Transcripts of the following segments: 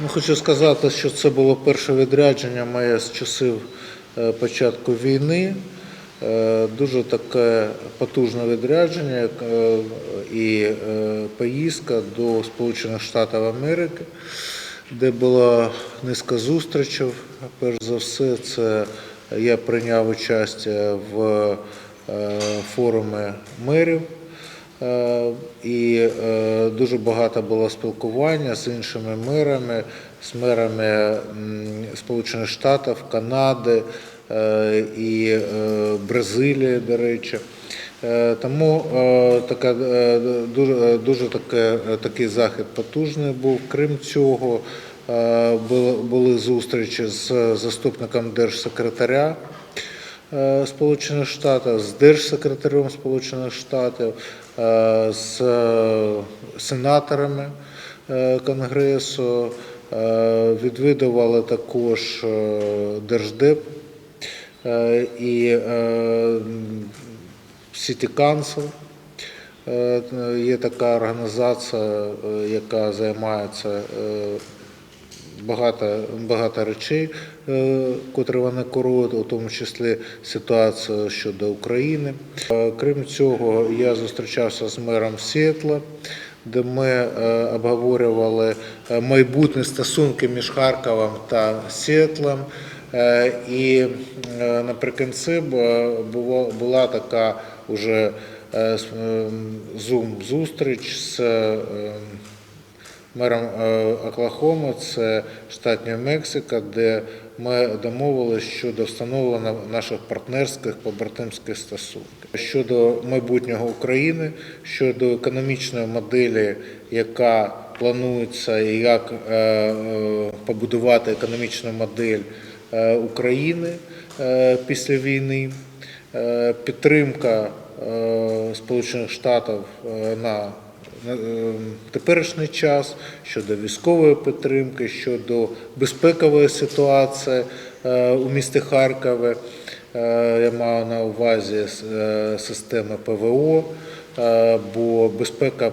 Ну, хочу сказати, що це було перше відрядження моє з часів е, початку війни. Е, Дуже таке потужне відрядження е, і поїздка до Сполучених Штатів Америки, де була низка зустрічей. Перш за все, це я прийняв участь в форумі мерів. Е, І е, дуже багато було спілкування з іншими мерами, з мерами Сполучених Штатів, Канади е, і Бразилії, до речі. Тому така, дуже, дуже таке, такий захід потужний був. Крім цього, були, зустрічі з заступником держсекретаря. Сполучених Штатів, з держсекретарем Сполучених Штатів, з е, сенаторами е, Конгресу, е, відвідували також е, Держдеп е, і е, City Council. Е, Є така організація, е, яка займається е, багато, багато речей, е, котрі вони курують, у тому числі ситуацію щодо України. Е, Крім цього, я зустрічався з мером Сіетла, де ми е, обговорювали майбутні стосунки між Харковом та Сіетлом. І наприкінці була така уже зум-зустріч з мером е, Оклахоми, це штат Нью-Мексико, де ми домовилися щодо встановлення наших партнерських побратимських стосунків. Щодо майбутнього України, щодо економічної моделі, яка планується, і як е, е, побудувати економічну модель України після війни, підтримка Сполучених Штатів на теперішній час щодо військової підтримки, щодо безпекової ситуації е, у місті Харкові. Е, Я маю на увазі е, системи ПВО, е, бо безпека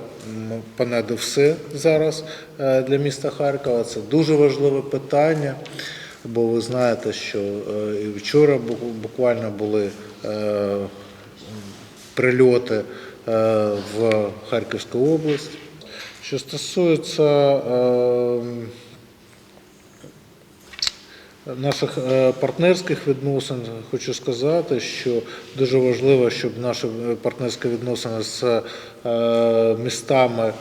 понад все зараз е, для міста Харкова. Це дуже важливе питання. Бо ви знаєте, що е, і вчора буквально були е, прильоти е, в Харківську область. Що стосується е, наших е, партнерських відносин, хочу сказати, що дуже важливо, щоб наші партнерські відносини з містами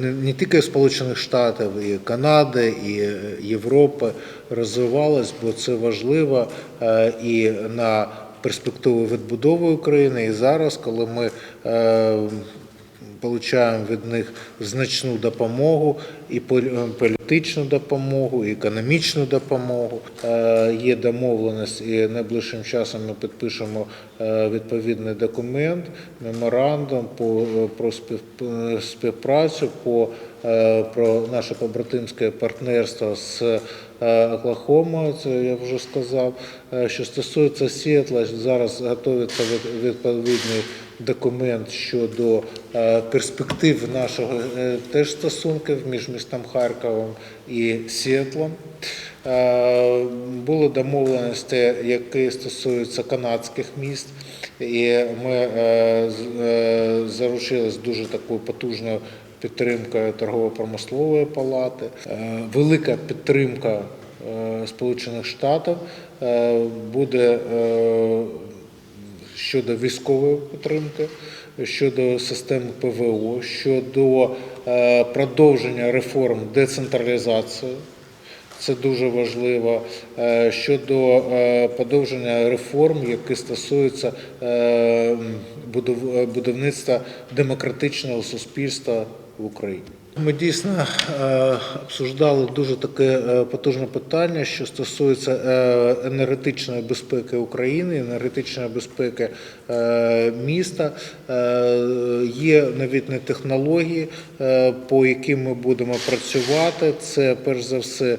не тільки Сполучених Штатів, і Канади, і Європи розвивались, бо це важливо і на перспективу відбудови України, і зараз, коли ми е, Получаємо від них значну допомогу, і пол- політичну допомогу, і економічну допомогу. Е, Є домовленість, і найближчим часом ми підпишемо е, відповідний документ, меморандум про спів- е, співпрацю, по, е, про наше побратимське партнерство з е, Оклахомою, це я вже сказав. Е, Що стосується Сіетла, зараз готується від- відповідний документ щодо е, перспектив нашого е, теж стосунків між містом Харковом і Сіетлом. Е, Були домовленості, які стосуються канадських міст, і ми е, з- дуже такою потужною підтримкою торгово-промислової палати, велика підтримка Сполучених Штатів буде щодо військової підтримки, щодо системи ПВО, щодо е, продовження реформ децентралізації. Це дуже важливо Е, щодо е, продовження реформ, які стосуються будівництва демократичного суспільства в Україні. Ми дійсно е, обсуждали дуже таке е, потужне питання, що стосується е, енергетичної безпеки України, енергетичної безпеки міста. Є новітні технології, по яким ми будемо працювати. Це перш за все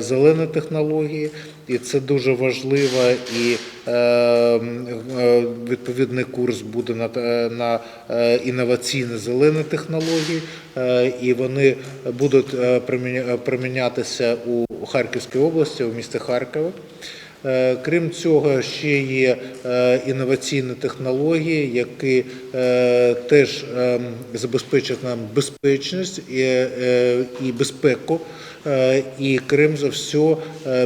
зелені технології. і це дуже важливо. І відповідний курс буде на, е, на е, інноваційні зелені технології, е, і вони будуть е, примінятися у Харківській області, у місті Харкові. Е, Крім цього, ще є е, інноваційні технології, які е, теж ем, забезпечать нам безпечність і, безпеку, і крім за все,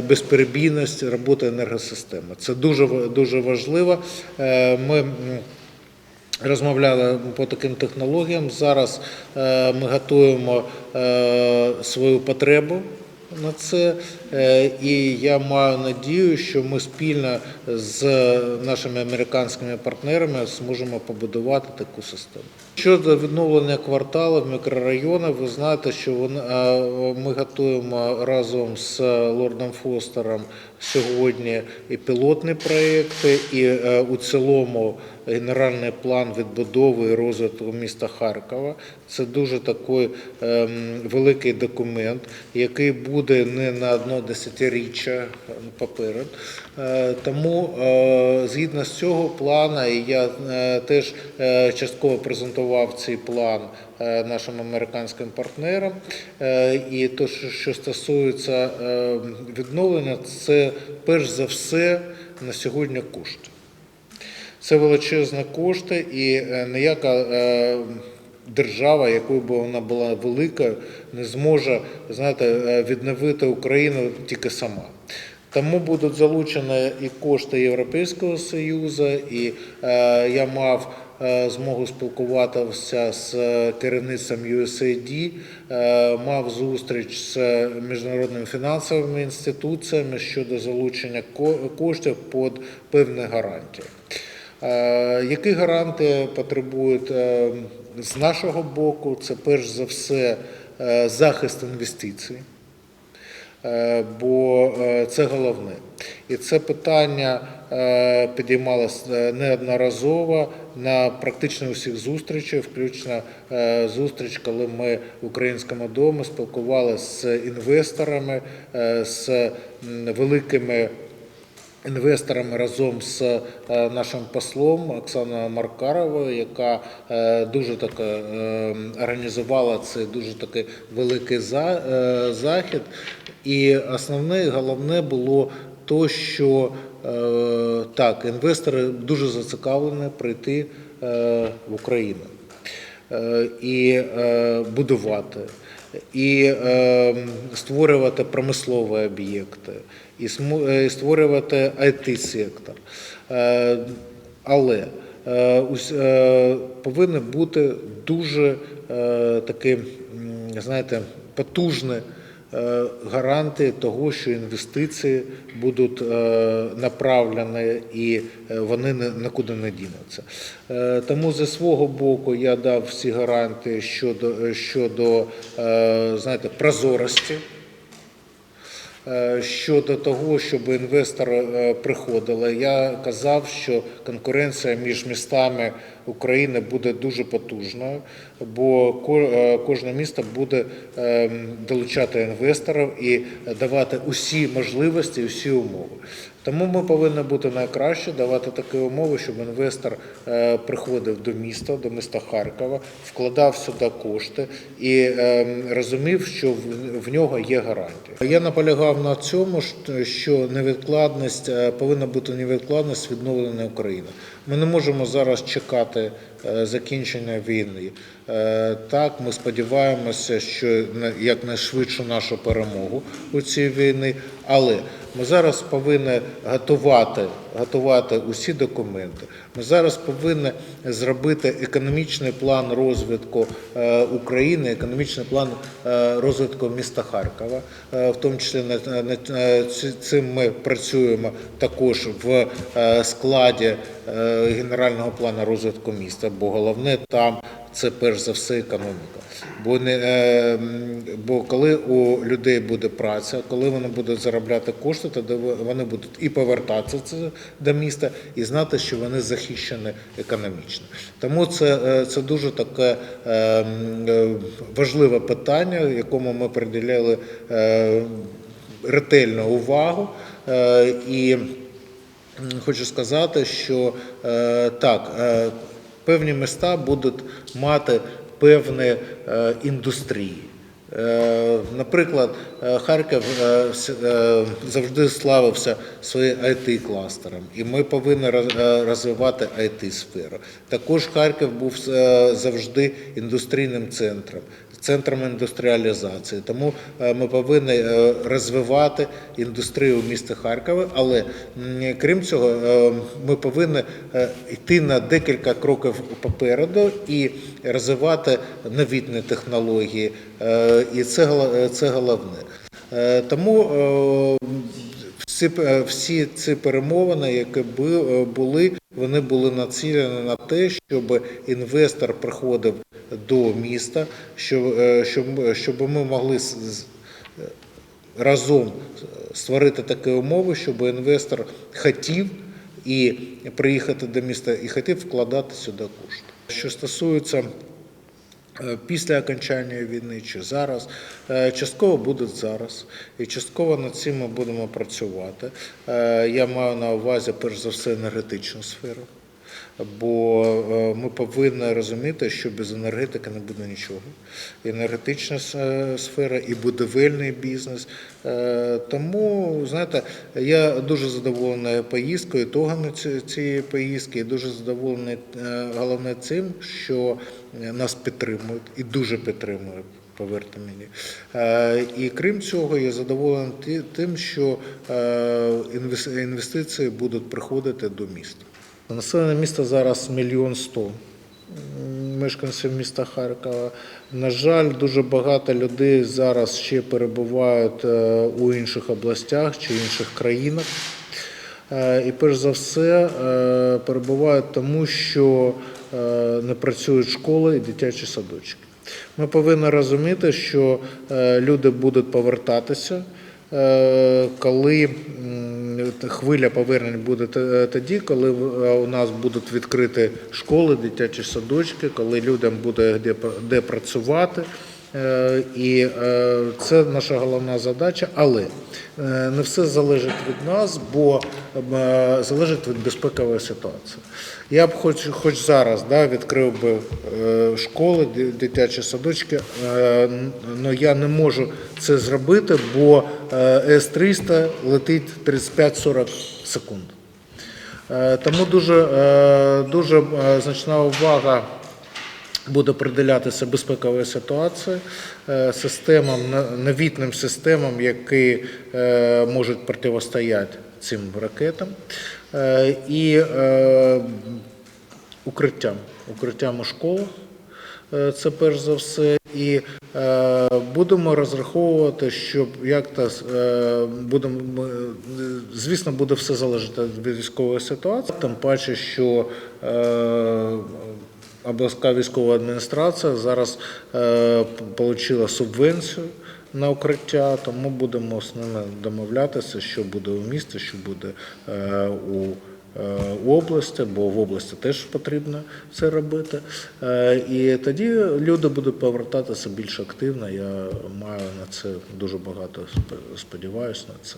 безперебійність роботи енергосистеми. Це дуже дуже важливо. Ми Розмовляли по таким технологіям. Зараз ми готуємо свою потребу на це, Е, і я маю надію, що ми спільно з нашими американськими партнерами зможемо побудувати таку систему. Щодо відновлення кварталів, мікрорайонів, ви знаєте, що е, ми готуємо разом з лордом Фостером сьогодні і пілотні проекти, і е, у цілому генеральний план відбудови і розвитку міста Харкова. Це дуже такий ем, великий документ, який буде не на одно десятиріччя поперед. Е, тому е, згідно з цього плану, і я е, теж частково презентував цей план нашим американським партнерам. І то, що- стосується е, відновлення, це перш за все на сьогодні кошти. Це величезні кошти, і е, ніяка е, держава, якою б вона була велика, не зможе знаєте, е, відновити Україну тільки сама. Тому будуть залучені і кошти Європейського Союзу, і я мав змогу спілкуватися з керівництвом USAID, мав зустріч з міжнародними фінансовими інституціями щодо залучення коштів під певні гарантії. Е, Які гаранти потребують е, з нашого боку? Це перш за все е, захист інвестицій, бо це головне. І це питання підіймалося неодноразово на практично усіх зустрічах, включно зустріч, коли ми в українському домі спілкувалися з інвесторами, з великими інвесторами разом з е, нашим послом Оксаною Маркаровою, яка е, дуже так е, організувала цей дуже такий великий за- захід. І основне, і головне було то, що так, інвестори дуже зацікавлені прийти в Україну і будувати, і створювати промислові об'єкти, е, і створювати IT-сектор. Е, Але е, е, бути дуже такі, м, знаєте, потужні е, гарантії того, що інвестиції будуть направлені і вони нікуди не дінуться. Тому зі свого боку я дав всі гарантії щодо, щодо знаєте, прозорості. Е, Щодо того, щоб інвестори е, приходили, я казав, що конкуренція між містами України буде дуже потужною, бо е, кожне місто буде е, долучати інвесторів і давати усі можливості, усі умови. Тому ми повинні бути найкраще, давати такі умови, щоб інвестор е, приходив до міста, до міста Харкова, вкладав сюди кошти і е, розумів, що в, нього є гарантія. Я наполягав на цьому, що- що невідкладність е, повинна бути невідкладність відновлення України. Ми не можемо зараз чекати е, закінчення війни. Е, Так, ми сподіваємося, що на- якнайшвидшу нашу перемогу у цій війні, але ми зараз повинні готувати, готувати усі документи. Ми зараз повинні зробити економічний план розвитку е, України, економічний план е, розвитку міста Харкова. Е, В тому числі ці- цим ми працюємо також в складі генерального плану розвитку міста, бо головне там це перш за все економіка. Бо не е, бо коли у людей буде праця, коли вони будуть заробляти кошти, тоді вони будуть і повертатися до міста, і знати, що вони захищені економічно. Тому це, е, це дуже таке е, важливе питання, якому ми приділяли. ретельну увагу. І хочу сказати, що так, певні міста будуть мати певні е, індустрії. Е, Наприклад, е, Харків завжди славився своїм it кластером і ми повинні розвивати it сферу Також Харків був завжди індустрійним центром, центром індустріалізації. Тому е, ми повинні е, розвивати індустрію в місті Харкові, але крім цього, е, ми повинні йти на декілька кроків попереду і розвивати новітні технології. І це, це головне. Тому всі, е, всі ці перемовини, які е, були, вони були націлені на те, щоб інвестор приходив до міста, щоб, е, щоб, щоб ми могли разом створити такі умови, щоб інвестор хотів і приїхати до міста і хотів вкладати сюди кошти. Що стосується після окончання війни чи зараз, е, частково буде зараз, і частково над цим ми будемо працювати. Е, Я маю на увазі перш за все енергетичну сферу. Бо е, ми повинні розуміти, що без енергетики не буде нічого. Енергетична сфера, і будівельний бізнес. Е, Тому, знаєте, я дуже задоволений поїздкою, ітогами цієї поїздки, і дуже задоволений е, головне цим, що нас підтримують і дуже підтримують. Повірте мені. Е, І крім цього, я задоволений тим, що е, інвестиції будуть приходити до міста. Населене місто зараз мільйон сто мешканців міста Харкова. На жаль, дуже багато людей зараз ще перебувають е, у інших областях чи інших країнах. Е, І перш за все е, перебувають тому, що не працюють школи і дитячі садочки. Ми повинні розуміти, що люди будуть повертатися, коли хвиля повернень буде тоді, коли е, у нас будуть відкриті школи, дитячі садочки, коли людям буде де працювати. Е, І е, це наша головна задача, але е, не все залежить від нас, бо залежить від безпекової ситуації. Я б хоч, хоч зараз да, відкрив би школи, дитячі садочки, але я не можу це зробити, бо е, С-300 летить 35-40 секунд. Тому дуже, дуже значна увага буде приділятися безпековій ситуації, е, системам, новітним системам, які е, можуть протистояти цим ракетам, е, і укриттям, укриттям у школах. Це перш за все, і е, будемо розраховувати, щоб як то е, будемо звісно, буде все залежати від військової ситуації. Тим паче, що е, обласна військова адміністрація зараз е, отримала субвенцію на укриття, тому будемо з ними домовлятися, що буде у місті, що буде е, у е, у області, бо в області теж потрібно це робити. І тоді люди будуть повертатися більш активно. Я маю на це дуже багато сподіваюся на це.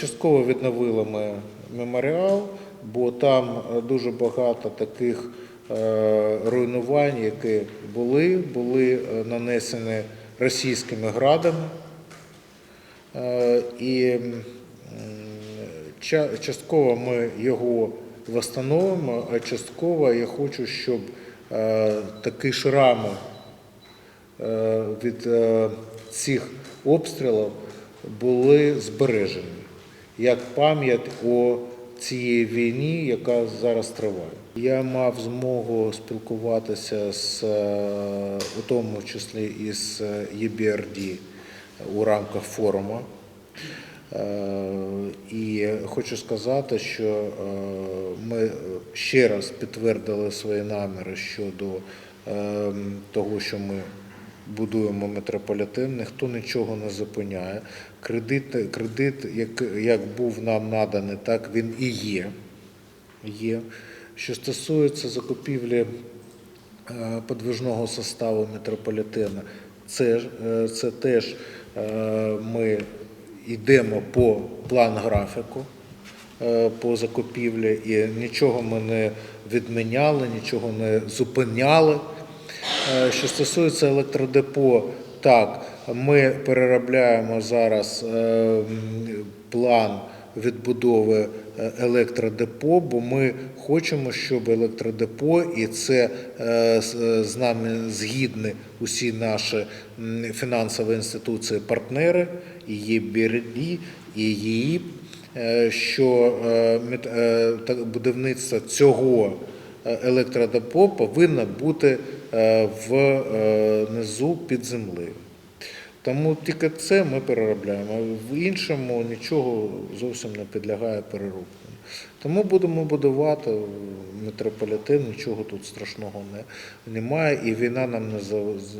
Частково відновили ми меморіал, бо там дуже багато таких руйнувань, які були, були е, нанесені російськими градами. Е, І частково ми його встановимо, а частково я хочу, щоб е, такі шрами е, від е, цих обстрілів були збережені як пам'ять о цій війні, яка зараз триває. Я мав змогу спілкуватися з, е, у тому числі із EBRD у рамках форуму. Е, І хочу сказати, що е, ми ще раз підтвердили свої наміри щодо того, що ми будуємо метрополітен, ніхто нічого не зупиняє. Кредит, кредит як, як був нам наданий, так він і є. є. Що стосується закупівлі е, подвижного составу метрополітена, це, е, це теж е, ми йдемо по план графіку по закупівлі, і нічого ми не відміняли, нічого не зупиняли. Що стосується електродепо, так, ми переробляємо зараз план відбудови е, електродепо, бо ми хочемо, щоб електродепо, і це е, з- е, нами згідні усі наші фінансові інституції, партнери, і ЄБРД, і е, що будівництво цього електродепо повинно бути е, в е, низу під землею. Тому тільки це ми переробляємо. В іншому нічого зовсім не підлягає переробкам. Тому будемо будувати метрополітен, нічого тут страшного не, немає, і війна нам не,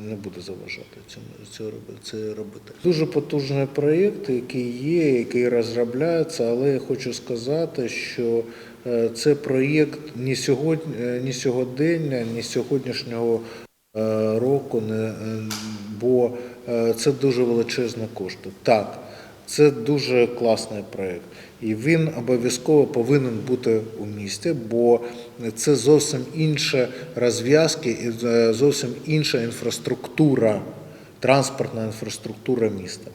не буде заважати цьому, цього це робити. Дуже потужний проєкт, який є, який розробляється, але я хочу сказати, що е, це проєкт ні сьогодні, е, ні сьогодення, ні сьогоднішнього е, року, не, бо е, це дуже величезні кошти. Так, це дуже класний проєкт. І він обов'язково повинен бути у місті, бо це зовсім інша розв'язки і е, зовсім інша інфраструктура, транспортна інфраструктура міста.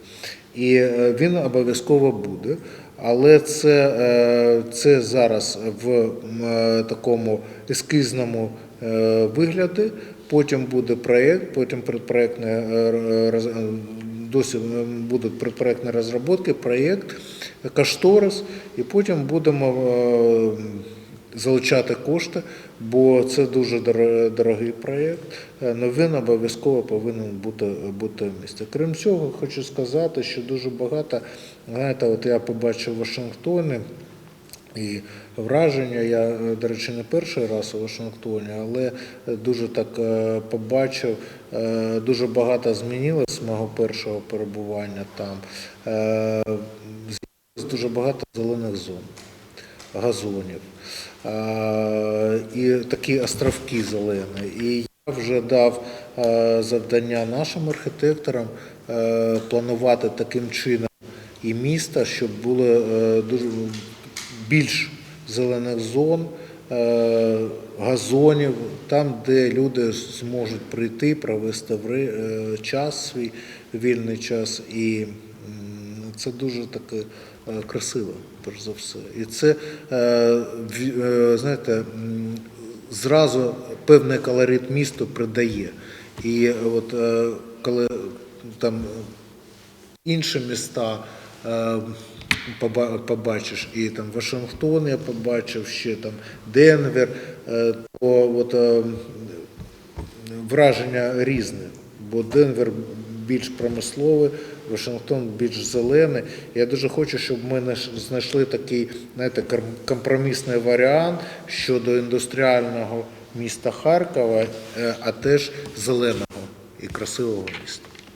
І е, він обов'язково буде. Але це, це зараз в такому ескізному вигляді. Потім буде проєкт, потім предпроєктне е, е, досі е, будуть предпроєктні розробки, проєкт, кошторис, і потім будемо залучати кошти, бо це дуже дорогий проєкт. він обов'язково повинен бути, бути в місті. Крім цього, хочу сказати, що дуже багато, знаєте, от я побачив в Вашингтоні. І враження, я, е, до речі, не перший раз у Вашингтоні, але е, дуже так е, побачив, е, дуже багато змінилось з мого першого перебування там. Е, З'явилось дуже багато зелених зон, газонів. Е, І такі островки зелені. І я вже дав е, завдання нашим архітекторам е, планувати таким чином і міста, щоб було е, дуже більш зелених зон, е, газонів, там, де люди зможуть прийти, провести е, час свій вільний час. І це дуже таке е, красиво, перш за все. І це, знаєте, зразу певний колорит місту придає. І от коли там інші міста побачиш, і там Вашингтон я побачив, ще там Денвер, е, то от, е, враження різне, бо Денвер більш промисловий, Вашингтон більш зелений. Я дуже хочу, щоб ми знайшли такий знаєте, компромісний варіант щодо індустріального міста Харкова, е, а теж зеленого і красивого міста.